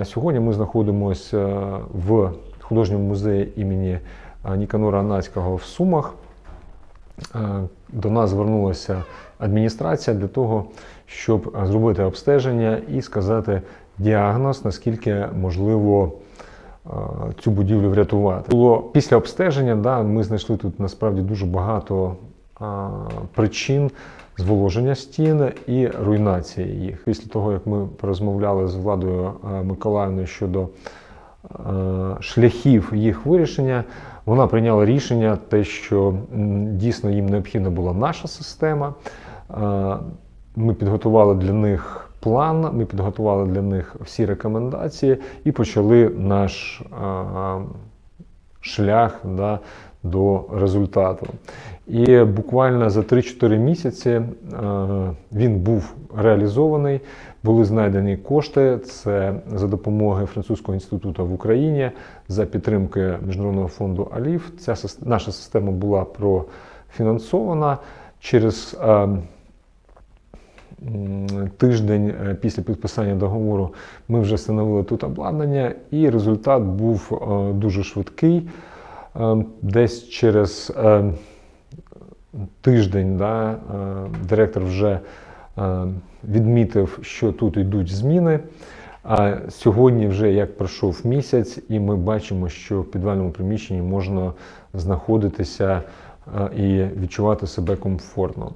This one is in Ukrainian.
Е, Сьогодні ми знаходимося в художньому музеї імені е, Ніканора Анацького в Сумах. Е, До нас звернулася адміністрація для того, щоб е, зробити обстеження і сказати діагноз, наскільки можливо е, цю будівлю врятувати. Було після обстеження, да, ми знайшли тут насправді дуже багато е, причин зволоження стін і руйнації їх. Після того, як ми порозмовляли з Владою е, Миколаївною щодо е, шляхів їх вирішення, вона прийняла рішення, те, що дійсно їм необхідна була наша система. Е, Ми підготували для них план, ми підготували для них всі рекомендації і почали наш шлях да, до результату. І буквально за 3-4 місяці е, він був реалізований. Були знайдені кошти. Це за допомогою французького інституту в Україні за підтримки Міжнародного фонду Алів. Ця наша система була профінансована через. е, Тиждень е, після підписання договору ми вже встановили тут обладнання, і результат був дуже швидкий. Е, Десь через е, тиждень да, е, директор вже відмітив, що тут йдуть зміни. А сьогодні, вже як пройшов місяць, і ми бачимо, що в підвальному приміщенні можна знаходитися і відчувати себе комфортно.